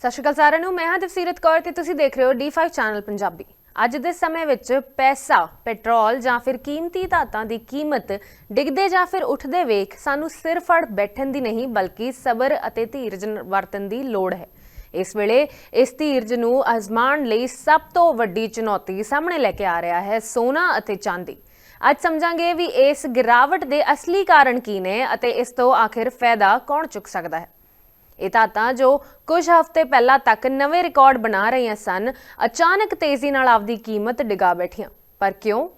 ਸਤਿ ਸ਼੍ਰੀ ਅਕਾਲ ਸਾਰਿਆਂ ਨੂੰ। ਮੈਂ ਹਾਂ ਦਵਸੀਰਤ ਕੌਰ ਤੇ ਤੁਸੀਂ ਦੇਖ ਰਹੇ ਹੋ D5 ਚੈਨਲ ਪੰਜਾਬੀ। ਅੱਜ ਦੇ ਸਮੇਂ ਵਿੱਚ ਪੈਸਾ, ਪੈਟਰੋਲ ਜਾਂ ਫਿਰ ਕੀਮਤੀ ਧਾਤਾਂ ਦੀ ਕੀਮਤ ਡਿੱਗਦੇ ਜਾਂ ਫਿਰ ਉੱਠਦੇ ਵੇਖ ਸਾਨੂੰ ਸਿਰ ਫੜ ਬੈਠਣ ਦੀ ਨਹੀਂ, ਬਲਕਿ ਸਬਰ ਅਤੇ ਧੀਰਜ ਵਰਤਣ ਦੀ ਲੋੜ ਹੈ। ਇਸ ਵੇਲੇ ਇਸ ਧੀਰਜ ਨੂੰ ਅਜ਼ਮਾਉਣ ਲਈ ਸਭ ਤੋਂ ਵੱਡੀ ਚੁਣੌਤੀ ਸਾਹਮਣੇ ਲੈ ਕੇ ਆ ਰਿਹਾ ਹੈ ਸੋਨਾ ਅਤੇ ਚਾਂਦੀ। ਅੱਜ ਸਮਝਾਂਗੇ ਵੀ ਇਸ ਗਿਰਾਵਟ ਦੇ ਅਸਲੀ ਕਾਰਨ ਕੀ ਨੇ ਅਤੇ ਇਸ ਤੋਂ ਆਖਿਰ ਫਾਇਦਾ ਕੌਣ ਚੁੱਕ ਸਕਦਾ ਹੈ। ਇਹ ਧਾਤਾਂ ਜੋ ਕੁਝ ਹਫ਼ਤੇ ਪਹਿਲਾਂ ਤੱਕ ਨਵੇਂ ਰਿਕਾਰਡ ਬਣਾ ਰਹੀਆਂ ਸਨ, ਅਚਾਨਕ ਤੇਜ਼ੀ ਨਾਲ ਆਪਦੀ ਕੀਮਤ ਡਿਗਾ ਬੈਠੀਆਂ। ਪਰ ਕਿਉਂ?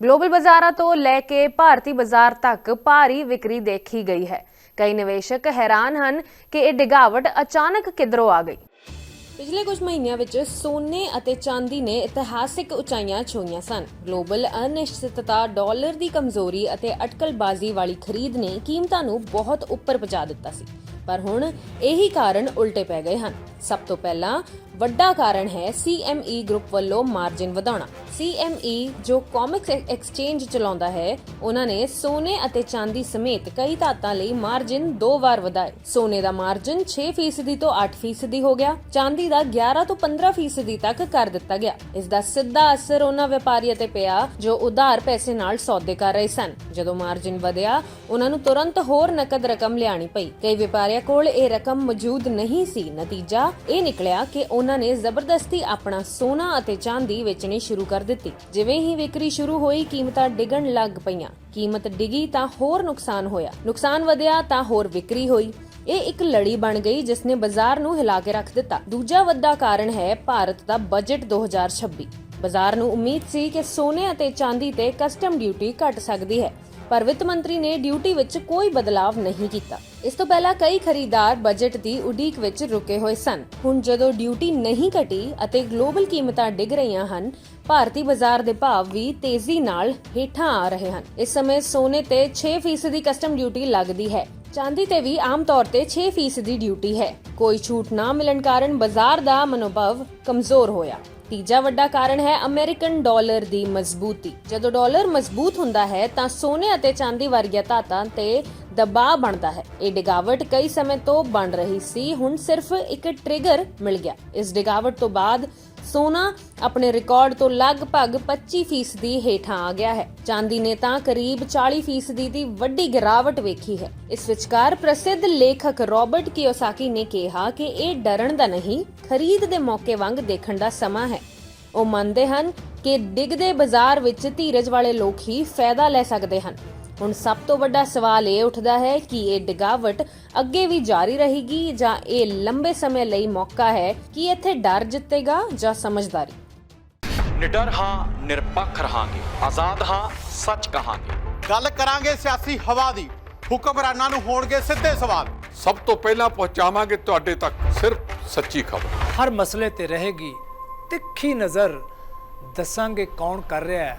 ਗਲੋਬਲ ਬਾਜ਼ਾਰਾਂ ਤੋਂ ਲੈ ਕੇ ਭਾਰਤੀ ਬਾਜ਼ਾਰ ਤੱਕ ਭਾਰੀ ਵਿਕਰੀ ਦੇਖੀ ਗਈ ਹੈ। ਕਈ ਨਿਵੇਸ਼ਕ ਹੈਰਾਨ ਹਨ ਕਿ ਇਹ ਡਿਗਾਵਟ ਅਚਾਨਕ ਕਿੱਧਰੋਂ ਆ ਗਈ। ਪਿਛਲੇ ਕੁਝ ਮਹੀਨਿਆਂ ਵਿੱਚ ਸੋਨੇ ਅਤੇ ਚਾਂਦੀ ਨੇ ਇਤਿਹਾਸਿਕ ਉਚਾਈਆਂ ਛੂਈਆਂ ਸਨ। ਗਲੋਬਲ ਅਨਿਸ਼ਚਿਤਤਾ ਡਾਲਰ ਦੀ ਕਮਜ਼ੋਰੀ ਅਤੇ ਅਟਕਲਬਾਜ਼ੀ ਵਾਲੀ ਖਰੀਦ ਨੇ ਕੀਮਤਾਂ ਨੂੰ ਬਹੁਤ ਉੱਪਰ ਪਹੁੰਚਾ ਦਿੱਤਾ ਸੀ। ਪਰ ਹੁਣ ਇਹੀ ਕਾਰਨ ਉਲਟੇ ਪੈ ਗਏ ਹਨ। ਸਭ ਤੋਂ ਪਹਿਲਾਂ ਵੱਡਾ ਕਾਰਨ ਹੈ CME ਗਰੁੱਪ ਵੱਲੋਂ ਮਾਰਜਿਨ ਵਧਾਉਣਾ। CME ਜੋ ਕਾਮਿਕਸ ਐਕਸਚੇਂਜ ਚਲਾਉਂਦਾ ਹੈ, ਉਹਨਾਂ ਨੇ ਸੋਨੇ ਅਤੇ ਚਾਂਦੀ ਸਮੇਤ ਕਈ ਧਾਤਾਂ ਲਈ ਮਾਰਜਿਨ ਦੋ ਵਾਰ ਵਧਾਏ। ਸੋਨੇ ਦਾ ਮਾਰਜਿਨ 6% ਤੋਂ 8% ਹੋ ਗਿਆ, ਚਾਂਦੀ ਦਾ 11 ਤੋਂ 15% ਤੱਕ ਕਰ ਦਿੱਤਾ ਗਿਆ। ਇਸ ਦਾ ਸਿੱਧਾ ਅਸਰ ਉਹਨਾਂ ਵਪਾਰੀਆਂ ਤੇ ਪਿਆ, ਜੋ ਉਧਾਰ ਪੈਸੇ ਨਾਲ ਸੌਦੇ ਕਰ ਰਹੇ ਸਨ। ਜਦੋਂ ਮਾਰਜਿਨ ਵਧਿਆ, ਉਹਨਾਂ ਨੂੰ ਤੁਰੰਤ ਹੋਰ ਨਕਦ ਰਕਮ ਲਿਆਣੀ ਪਈ। ਕਈ ਵਪਾਰੀਆਂ ਕੋਲ ਇਹ ਰਕਮ ਮੌਜੂਦ ਨਹੀਂ ਸੀ। ਨਤੀਜਾ ਇਹ ਨਿਕਲਿਆ ਕਿ ਉਹਨਾਂ ਨੇ ਜ਼ਬਰਦਸਤੀ ਆਪਣਾ ਸੋਨਾ ਅਤੇ ਚਾਂਦੀ ਵੇਚਣੀ ਸ਼ੁਰੂ ਕਰ ਦਿੱਤੀ। ਜਿਵੇਂ ਹੀ ਵਿਕਰੀ ਸ਼ੁਰੂ ਹੋਈ, ਕੀਮਤਾਂ ਡਿੱਗਣ ਲੱਗ ਪਈਆਂ। ਕੀਮਤ ਡਿੱਗੀ ਤਾਂ ਹੋਰ ਨੁਕਸਾਨ ਹੋਇਆ। ਨੁਕਸਾਨ ਵਧਿਆ ਤਾਂ ਹੋਰ ਵਿਕਰੀ ਹੋਈ। ਇਹ ਇੱਕ ਲੜੀ ਬਣ ਗਈ ਜਿਸ ਨੇ ਬਾਜ਼ਾਰ ਨੂੰ ਹਿਲਾ ਕੇ ਰੱਖ ਦਿੱਤਾ। ਦੂਜਾ ਵੱਡਾ ਕਾਰਨ ਹੈ ਭਾਰਤ ਦਾ ਬਜਟ 2026 ਬਾਜ਼ਾਰ ਨੂੰ ਉਮੀਦ ਸੀ ਕਿ ਸੋਨੇ ਅਤੇ ਚਾਂਦੀ ਤੇ ਕਸਟਮ ਡਿਊਟੀ ਘਟ ਸਕਦੀ ਹੈ। ਪਰ ਵਿੱਤ ਮੰਤਰੀ ਨੇ ਡਿਊਟੀ ਵਿੱਚ ਕੋਈ ਬਦਲਾਵ ਨਹੀਂ ਕੀਤਾ। ਇਸ ਤੋਂ ਪਹਿਲਾਂ ਕਈ ਖਰੀਦਦਾਰ ਬਜਟ ਦੀ ਉਡੀਕ ਵਿੱਚ ਰੁਕੇ ਹੋਏ ਸਨ। ਹੁਣ ਜਦੋਂ ਡਿਊਟੀ ਨਹੀਂ ਘਟੀ ਅਤੇ ਗਲੋਬਲ ਕੀਮਤਾਂ ਡਿੱਗ ਰਹੀਆਂ ਹਨ, ਭਾਰਤੀ ਬਾਜ਼ਾਰ ਦੇ ਭਾਅ ਵੀ ਤੇਜ਼ੀ ਨਾਲ ਹੇਠਾਂ ਆ ਰਹੇ ਹਨ। ਇਸ ਸਮੇਂ ਸੋਨੇ ਤੇ 6% ਦੀ ਕਸਟਮ ਡਿਊਟੀ ਲੱਗਦੀ ਹੈ। ਚਾਂਦੀ ਤੇ ਵੀ ਆਮ ਤੌਰ ਤੇ 6% ਦੀ ਡਿਊਟੀ ਹੈ। ਕੋਈ ਛੂਟ ਨਾ ਮਿਲਣ ਕਾਰਨ ਬਾਜ਼ਾਰ ਦਾ ਮਨੋਭਾਵ ਕਮਜ਼ੋਰ ਹੋਇਆ। ਤੀਜਾ ਵੱਡਾ ਕਾਰਨ ਹੈ ਅਮਰੀਕਨ ਡਾਲਰ ਦੀ ਮਜ਼ਬੂਤੀ। ਜਦੋਂ ਡਾਲਰ ਮਜ਼ਬੂਤ ਹੁੰਦਾ ਹੈ, ਤਾਂ ਸੋਨੇ ਅਤੇ ਚਾਂਦੀ ਵਰਗੀਆਂ ਧਾਤਾਂ ਤੇ ਦਬਾਅ ਬਣਦਾ ਹੈ। ਇਹ ਡਿਗਾਵਟ ਕਈ ਸਮੇਂ ਤੋਂ ਬਣ ਰਹੀ ਸੀ, ਹੁਣ ਸਿਰਫ ਇੱਕ ਟ੍ਰਿਗਰ ਮਿਲ ਗਿਆ। ਇਸ ਡਿਗਾਵਟ ਤੋਂ ਬਾਅਦ ਸੋਨਾ ਆਪਣੇ ਰਿਕਾਰਡ ਤੋਂ ਲਗਭਗ 25% ਹੇਠਾਂ ਆ ਗਿਆ ਹੈ। ਚਾਂਦੀ ਨੇ ਤਾਂ ਕਰੀਬ 40% ਦੀ ਵੱਡੀ ਗਿਰਾਵਟ ਵੇਖੀ ਹੈ। ਇਸ ਵਿਚਕਾਰ ਪ੍ਰਸਿੱਧ ਲੇਖਕ ਰਾਬਰਟ ਕਿਓਸਾਕੀ ਨੇ ਕਿਹਾ ਕਿ ਇਹ ਡਰਨ ਦਾ ਨਹੀਂ, ਖਰੀਦ ਦੇ ਮੌਕੇ ਵਾਂਗ ਦੇਖਣ ਦਾ ਸਮਾਂ ਹੈ। ਉਹ ਮੰਨਦੇ ਹਨ ਕਿ ਡਿੱਗਦੇ ਬਾਜ਼ਾਰ ਵਿੱਚ ਧੀਰਜ ਵਾਲੇ ਲੋਕ ਹੀ ਫਾਇਦਾ ਲੈ ਸਕਦੇ ਹਨ। ਹੁਣ ਸਭ ਤੋਂ ਵੱਡਾ ਸਵਾਲ ਇਹ ਉੱਠਦਾ ਹੈ ਕਿ ਇਹ ਡਿਗਾਵਟ ਅੱਗੇ ਵੀ ਜਾਰੀ ਰਹੇਗੀ ਜਾਂ ਇਹ ਲੰਬੇ ਸਮੇਂ ਲਈ ਮੌਕਾ ਹੈ ਕਿ ਇੱਥੇ ਡਰ ਜਿੱਤੇਗਾ ਜਾਂ ਸਮਝਦਾਰੀ? ਨਿਡਰ ਹਾਂ ਨਿਰਪੱਖ ਰਹਾਂਗੇ। ਆਜ਼ਾਦ ਹਾਂ ਸੱਚ ਕਹਾਂਗੇ। ਗੱਲ ਕਰਾਂਗੇ ਸਿਆਸੀ ਹਵਾ ਦੀ। ਹੁਕਮਰਾਨਾਂ ਨੂੰ ਹੋਣਗੇ ਸਿੱਧੇ ਸਵਾਲ। ਸਭ ਤੋਂ ਪਹਿਲਾਂ ਪਹੁੰਚਾਵਾਂਗੇ ਤੁਹਾਡੇ ਤੱਕ ਸਿਰਫ ਸੱਚੀ ਖਬਰ। ਹਰ ਮਸਲੇ ਤੇ ਰਹੇਗੀ ਤਿੱਖੀ ਨਜ਼ਰ। ਦੱਸਾਂਗੇ ਕੌਣ ਕਰ ਰਿਹਾ ਹੈ।